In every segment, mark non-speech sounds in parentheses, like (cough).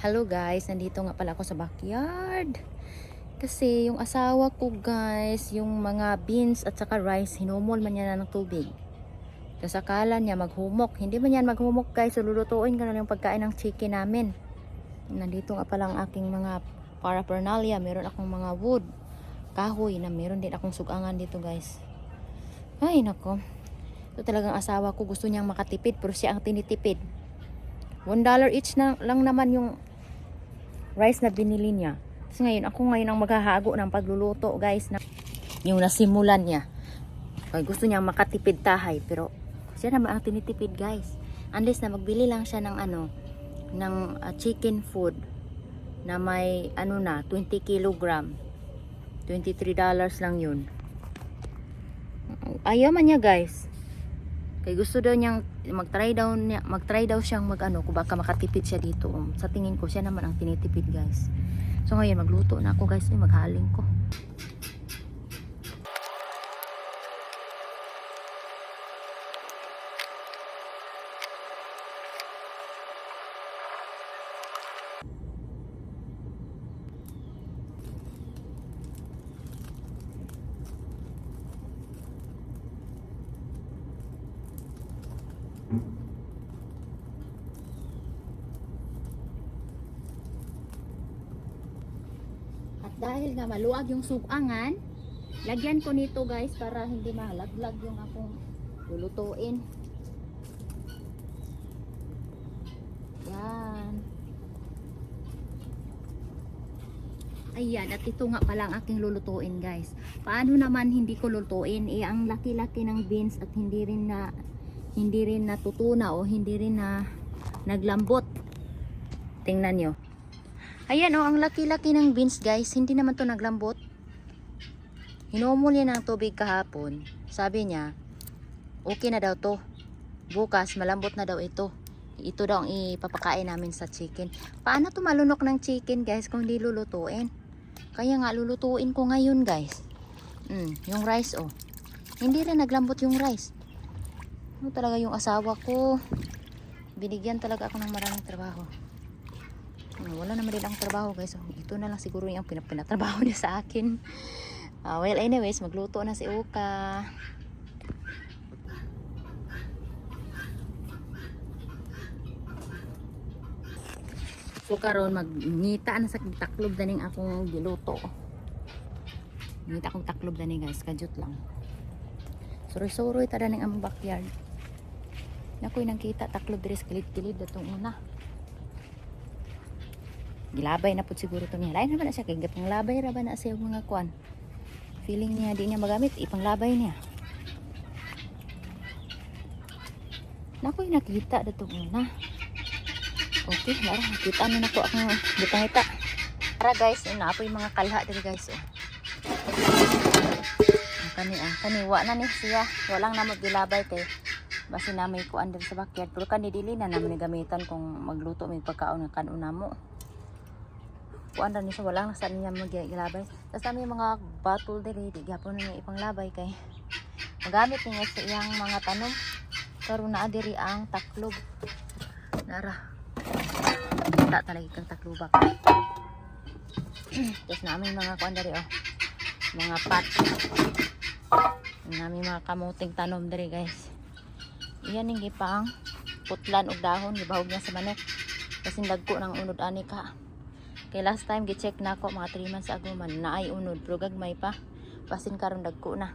Hello guys, nandito nga pala ako sa backyard. Kasi yung asawa ko guys, yung mga beans at saka rice, hinumol man niya na ng tubig. Tapos akala niya maghumok. Hindi man yan maghumok guys, lulutuin ko na yung pagkain ng chicken namin. Nandito nga pala ang aking mga paraphernalia. Meron akong mga wood, kahoy na meron din akong sugangan dito guys. Ay nako. Ito talagang asawa ko gusto niyang makatipid pero siya ang tinitipid. One dollar each na lang naman yung rice na binili niya. Kasi ngayon, ako ngayon ang maghahago ng pagluluto, guys. Na, yung nasimulan niya. Ay, gusto niya makatipid tahay. Pero, siya naman ang tinitipid, guys. Unless na magbili lang siya ng ano, ng ah, chicken food na may, ano na, 20 kilogram. $23 lang yun. Ayaw man niya, guys. Kay gusto daw niyang mag-try daw niya, mag-try daw siyang mag-ano kung baka makatipid siya dito. Sa tingin ko siya naman ang tinitipid, guys. So ngayon magluto na ako, guys, eh, maghaling ko. At maluwag yung sugangan, lagyan ko nito guys para hindi malaglag yung akong lulutuin. Yan. Ayan, at ito nga pala ang aking lulutuin guys. Paano naman hindi ko lulutuin? Eh, ang laki-laki ng beans at hindi rin na hindi rin natutuna o hindi rin na naglambot. Tingnan nyo. Ayan oh, ang laki-laki ng beans guys. Hindi naman to naglambot. Hinumol niya ng tubig kahapon. Sabi niya, okay na daw to. Bukas, malambot na daw ito. Ito daw ang ipapakain namin sa chicken. Paano to malunok ng chicken guys kung hindi lulutuin? Kaya nga lulutuin ko ngayon guys. Mm, yung rice oh. Hindi rin naglambot yung rice. Ano talaga yung asawa ko? Binigyan talaga ako ng maraming trabaho. Wala naman din ang trabaho guys. So, ito na lang siguro yung pinap- pinatrabaho (laughs) niya sa akin. Ah, well, anyways, magluto na si Uka. So karon magngita na sa taklob daning akong giluto. Ngita akong taklob dani guys, kajut lang. Suroy-suroy ta daning among backyard. Nakoy nang kita taklob diri sa kilid-kilid datong una gilabay na po siguro to niya. Lain naman na siya kay panglabay ra ba na siya mga kwan. Feeling niya di niya magamit, ipanglabay niya. Nakoy nakita dato una. Okay, lara nakita na nako akong gitangita. Tara guys, ina po yung mga kalha diri guys. Oh. Kani ang kani wa na ni siya. Walang namot gilabay kay basi na may kuan sa backyard. Pero kani dili na naman ni gamitan kung magluto may pagkaon kanuna mo kuan ra ni siya walang nasa niya magilabay namin yung mga bottle diri di gyapon na niya ipanglabay kay magamit niya sa iyang mga tanom. Karon naa diri ang taklob nara. Kita talaga kang taklobak. (clears throat) Tapos namin mga kuan diri oh. Mga pat. Namin mga kamuting tanom diri guys. Iyan yung gipang putlan og dahon gibahog niya sa manok. Kasi dagko ng unod ani ka Kay last time gi-check na ako mga 3 months ago man na ay unod pero gagmay pa. Pasin karon dagko na.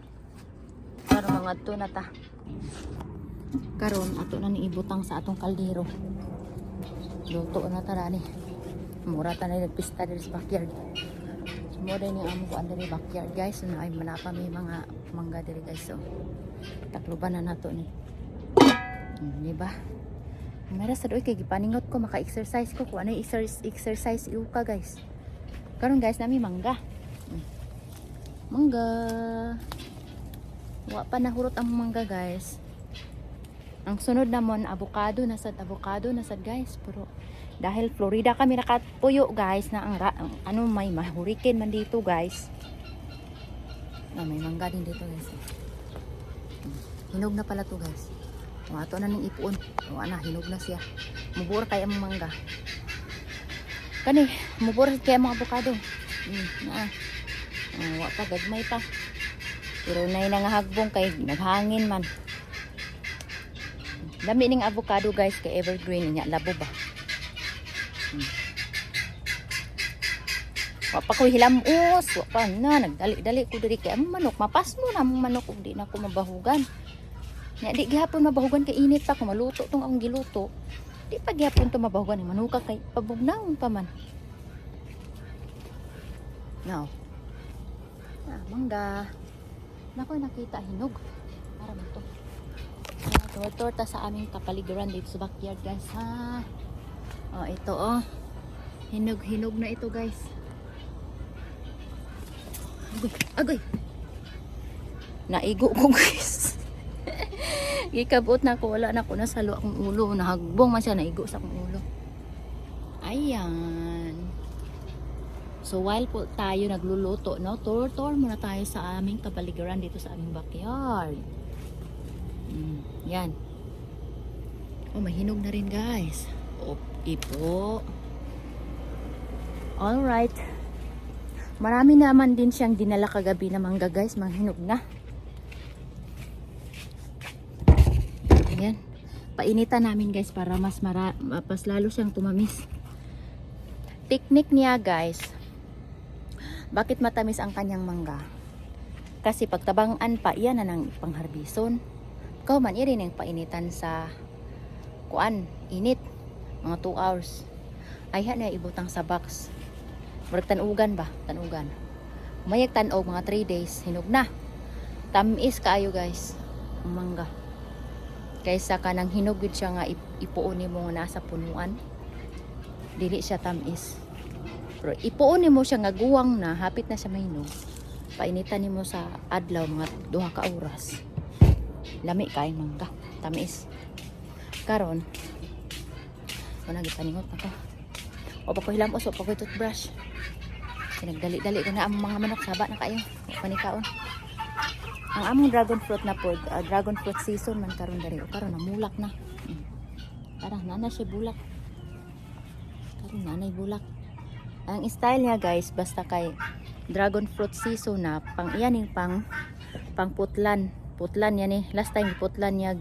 Karon mga to na ta. Karon ato na ni ibutang sa atong kaldero. Luto na ta ni. Mura ta na nagpista diri sa backyard. Mura ni amo ko andiri backyard guys. Na ay manapa may mga mangga diri guys. So takluban na nato ni. Hmm, di ba? Mera sa doy kay gipaningot ko maka-exercise ko kung ano exercise, exercise iuka guys. Karon guys nami mangga. Mm. Mangga. Wa pa nahurot ang mangga guys. Ang sunod namon avocado na sad avocado na sad guys pero dahil Florida kami nakapuyo guys na ang, ang ano may ma- hurricane man dito guys. Ah, may mangga din dito guys. Mm. Hinog na pala to guys. O ato na ning ipuon. O ana, hinog na siya. Mubura kay ang mangga. Kani, muburas kaya mga avocado. Mm, na. Ah, wa pa gagmay pa. Pero nay na nga hagbong kay naghangin man. Dami ning avocado guys kay evergreen niya labo ba. Hmm. Wa pa ko hilamos, wa pa na nagdali-dali ko diri kay ang manok mapas mo na ang manok ug di na ko mabahugan. Nya di gihapon mabahugan kay init pa ko maluto tong akong giluto. Di pa gihapon to mabahugan ni manuka kay pabugnaon pa man. Now. Ah, mangga. Nako nakita hinog. Para mo to. Ah, torta sa aming kapaligiran dito sa backyard guys ha. Oh, ito oh. Hinog-hinog na ito guys. Agoy, agoy. Naigo ko (laughs) guys. Gikabot na ako, wala na ako nasalo akong ulo. Nahagbong man siya, naigo sa akong ulo. Ayan. So while po tayo nagluluto, no, tour-tour muna tayo sa aming kapaligiran dito sa aming backyard. Mm, yan. Oh, mahinog na rin guys. O, ipo. Alright. Marami naman din siyang dinala kagabi na mangga guys. Manghinog na. Ayan. Painitan namin guys para mas mara mas lalo siyang tumamis. Technique niya guys. Bakit matamis ang kanyang mangga? Kasi pagtabangan pa, iyan na ng pangharbison. Ikaw man, irin ang painitan sa kuan, init. Mga 2 hours. Ay, na ibutang sa box. Murag tanugan ba? Tanugan. Mayag tanog mga 3 days, hinog na. Tamis kaayo guys. Ang mangga. Kaysa ka nang hinugid siya nga ip- ipuon mo nga nasa punuan. Dili siya tamis. Pero ipuon mo siya nga guwang na, hapit na siya mahinog. Painitan nimo sa adlaw mga duha ka oras. Lami kay mangga. Tamis. Karon, wala gipaningot na ko. O pa ko hilamos, o pa ko toothbrush. Pinagdali-dali ko na ang mga manok saba na kayo. Panikaon. Ang among dragon fruit na po, ah, dragon fruit season man karon dali. O karon namulak na. Mm. Tara, nana siya bulak. Karon nanay bulak. Ang style niya guys, basta kay dragon fruit season na pang iyaning pang pang putlan. Putlan yan eh. Last time putlan niya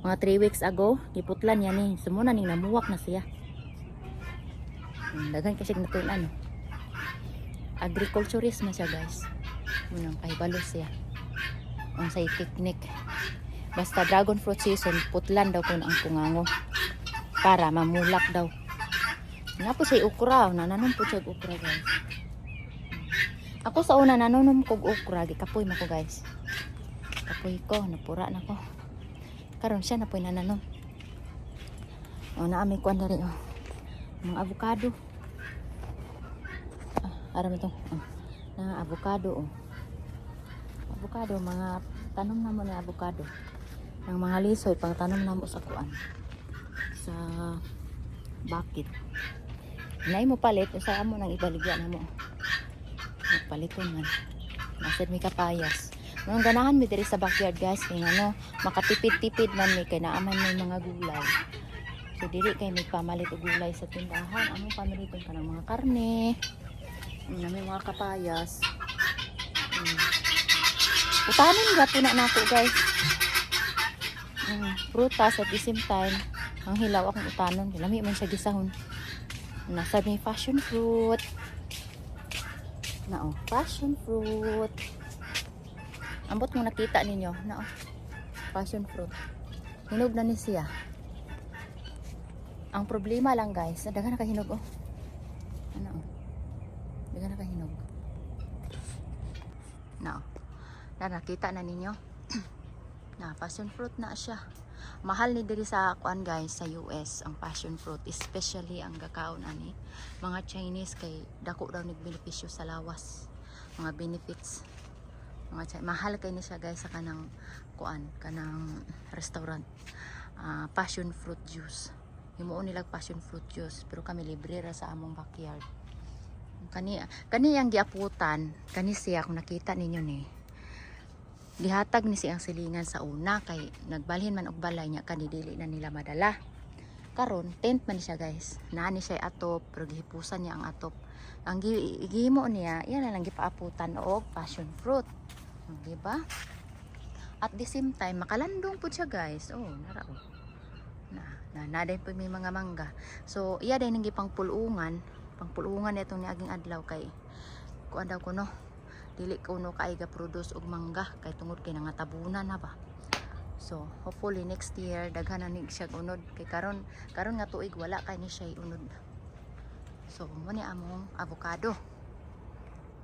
mga 3 weeks ago, giputlan yan eh. Sumuna ning namuwak na siya. Mm, Daghan kasi natulan ano. Agriculturist na siya guys. Munang kahibalo siya. Ang say picnic. Basta dragon fruit season, putlan daw ko ang pungango. Para mamulak daw. Nga po siya ukra. Nananom po siya ukra guys. Ako sa una nananom kog ukra. Gikapoy mo ko guys. Kapoy ko. Napura na ko. Karon siya na po nananom. O naamay ko na rin. Oh. Mga avocado. Ah, aram ito. Oh. Na avocado. Oh. Avocado. Mga tanom na mo na avocado. Ang mga lisoy. Pang tanom na mo sa kuan. Sa bakit. Nay mo palit. Usa mo nang ibaligya na mo. Paliton man. Nasad mi kapayas. Nung ganahan mi diri sa backyard guys. Kaya ano, makatipid-tipid man mi. Kaya naaman mi mga gulay. So dili kay may pamalit og gulay sa tindahan. Among pamiliton ka ng mga karne. Na may mga kapayas. Mm. Utanin gato na nako guys. Mm, prutas at the same time ang hilaw akong utanon. Lami man siya gisahon. Nasa may passion fruit. Na oh, passion fruit. Ambot mo nakita ninyo. Na oh, passion fruit. Hinog na ni siya. Ang problema lang guys, daghan na kahinog oh. Ano oh. Daghan na kahinog. Na nakita na ninyo. (clears throat) na passion fruit na siya. Mahal ni diri sa kuan guys sa US ang passion fruit, especially ang gakaon ani. Mga Chinese kay dako daw nig benepisyo sa lawas. Mga benefits. Mga mahal kay ni siya guys sa kanang kuan, kanang restaurant. Ah, passion fruit juice. Himuon nila passion fruit juice pero kami libre ra sa among backyard. Kani kani ang giaputan, kani siya kung nakita ninyo ni. Gihatag ni siyang silingan sa una kay nagbalhin man og balay niya kani dili na nila madala. karon tent man siya guys. Nani siya atop pero gihipusan niya ang atop. Ang gi- gihimo niya yan na lang gipaaputan og passion fruit. Di ba at the same time makalandong po siya guys. Oh nara oh. Na na naday po may mga mangga. So iya day nang gipang pulungan pangpulungan itong ni aging adlaw kay kuan daw ko no dili ko no kay ga produce og mangga kay tungod kay nangatabunan na ba So, hopefully next year daghan na nig siya unod kay karon karon nga tuig wala kay ni siya unod. So, mo ni among avocado.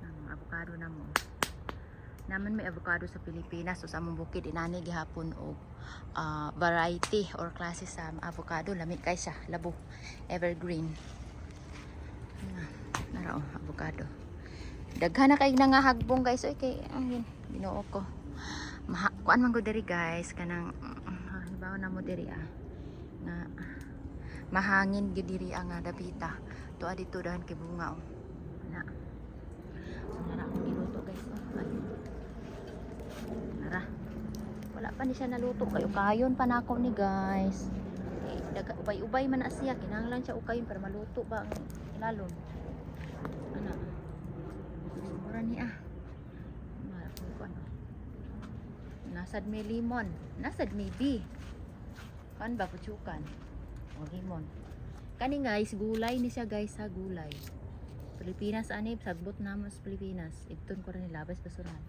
Ang avocado na mo. Naman may avocado sa Pilipinas so sa among bukid inani gihapon og ah, variety or klase sa avocado lami kay siya labo evergreen. Ah, Nara oh, avocado. Daghan na kay nangahagbong guys. Oy kay ang Ginoo ko. Maha kuan man ko diri guys. Kanang uh, na mo diri ah. Na mahangin gid diri ang ah, dapita. To dito dahan kay bunga oh. Na nara akong giluto guys oh. Nara wala pa ni siya naluto kayo kayon pa nako ni guys. Daga ubay-ubay man na siya. Kinahanglan siya ukayon para maluto ba ang ilalon mura ni ah mara ko kuan oh. Nasad may limon. Nasad may bee. Kan ba puchukan? O limon. Kani guys, gulay ni siya guys sa gulay. Pilipinas ani sagbot na mo sa Pilipinas. Ibton ko rin labas basuran.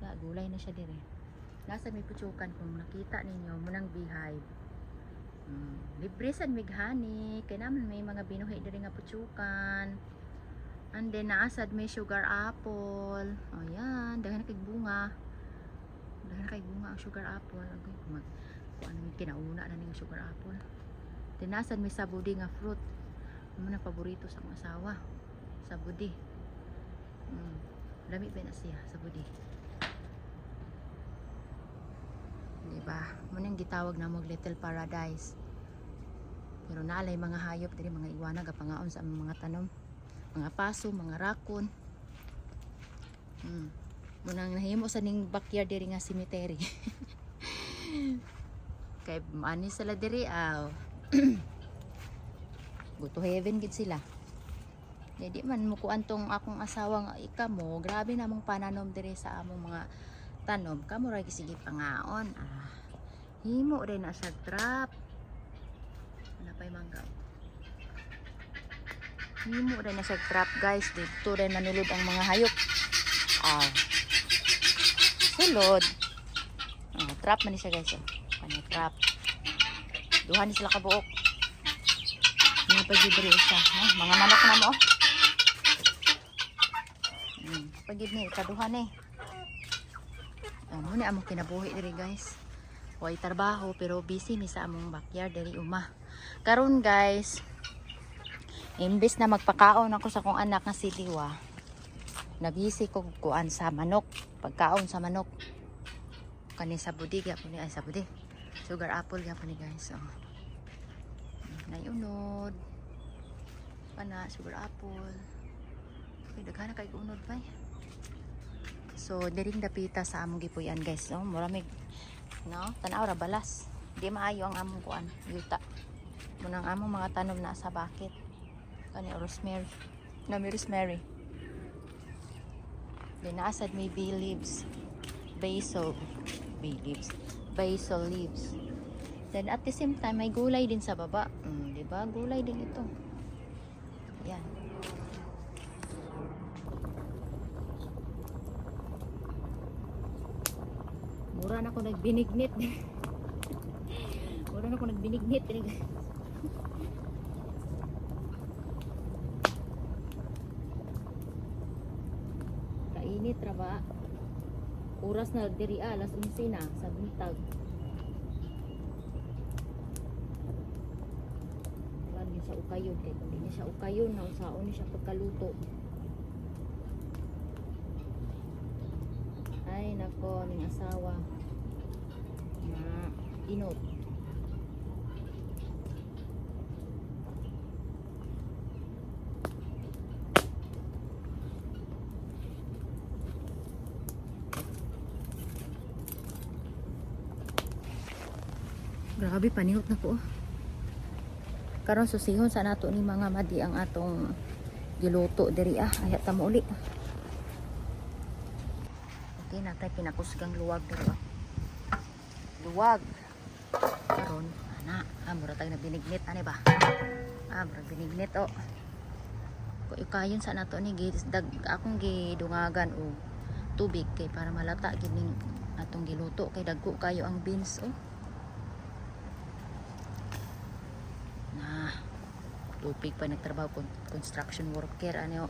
Ya, gulay na siya dire. Nasad may puchukan kung nakita ninyo munang beehive. Hmm. Libre sad mig honey. Kay naman may mga binuhi diri nga puchukan. And then naasad may sugar apple. O yan, daghan kay bunga. Dahil kay bunga ang sugar apple. Okay mag ano yung kinauna na ning sugar apple. Tinasan may sabudi nga fruit. Ano na paborito sa akong asawa. Sabudi. Mm. lami ba na siya sabudi? Diba? Mo nang gitawag na mong little paradise. Pero naalay mga hayop diri mga iwana gapangaon sa mga tanom mga paso mga rakon. Mm munang nahimo sa ning backyard diri nga cemetery. (laughs) Kay ani sila diri aw. (clears throat) Go to heaven gid sila. Kaya di man mo tong akong asawa nga ika mo grabe namong pananom diri sa among mga tanom. Kamo ra sige pangaon. Ah himo rin na siya trap. Ano pa'y mangga himo rin na siya trap guys dito rin nanulod ang mga hayop ah sulod. Oh, trap man siya guys. Oh. Kanya trap. Duha ni sila kabuok. Hindi pa gid diri isa. Oh, mga manok na mo. oh. Hmm, pagid ni kaduha ni. Ano ni among kinabuhi diri guys. Way trabaho pero busy mi sa among backyard diri uma. Karon guys, imbes na magpakaon ako sa kong anak nga si Liwa, nabisi ko kuan sa manok pagkaon sa manok. Kani sa budi gyapon ni ay sa budi. Sugar apple gyapon ni guys oh. Nayunod pana sugar apple. Kay daghan na kay unod pa so diring dapita sa among gipuyan guys no murami no? Tanaw ra balas. Di maayo ang among kuan yuta. Munang among mga tanom na sa bakit kani rosemary na rosemary Then asad may bay leaves. Basil. Bay leaves. Basil leaves. Then at the same time, may gulay din sa baba. Mm, di ba? Gulay din ito. Yan. Mura na ako nagbinignit. (laughs) Mura na ako nagbinignit. Ba? Oras na diri ah, alas 11 na sa buntag wala din siya ukayon kay kung di niya siya ukayon na usaon ni siya pagkaluto. Ay nako ning asawa. Na inot Grabe, panihot na po. karon susihon sa nato ni mga madi ang atong giluto diri. Ah ayat ta mo uli. Okay natay pinakusgang luwag diri ah. luwag. Karon ana ah mura tag nabinignit ani ba? Ah mura binignit oh. Ko ikayon sa nato ni dag akong gidungagan og tubig kay para malata gining atong giluto. Kay dagko kayo ang beans oh na tupig pa nagtrabaho construction worker ano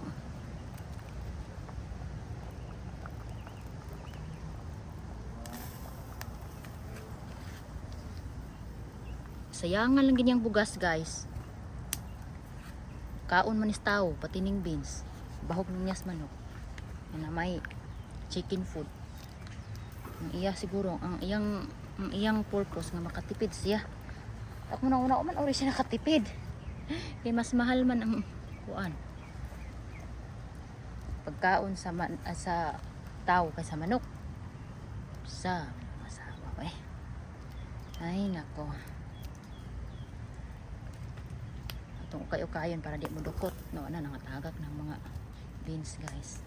sayangan lang ganyang bugas guys. Kaon man is tao pati ning beans. Bahog ng yas manok na may chicken food. Ang iya siguro ang iyang ang iyang purpose nga makatipid siya. Ako na una man ori siya nakatipid kay (laughs) mas mahal man ang kuan. Pagkaon sa man, ah, sa tao kaysa manok. Sa masawa pa eh. Ay nako. Itong kayo-kayon para di mo dukot. No na nangatagak ng mga beans guys.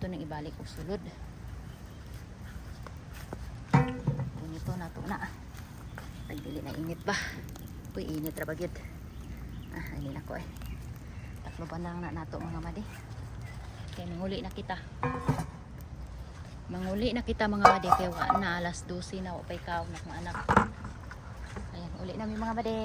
Ito nang ibalik og sulod. Kung ito na to na. Nagdili na init ba? Uy init ra ba gyud ah ini na ko eh. Tatlo pa lang na nato mga madi. Kaya manguli na kita. Manguli na kita mga madi. Kaya wa na alas 12 na wa pay kaon na mga anak. Ayan uli na mga madi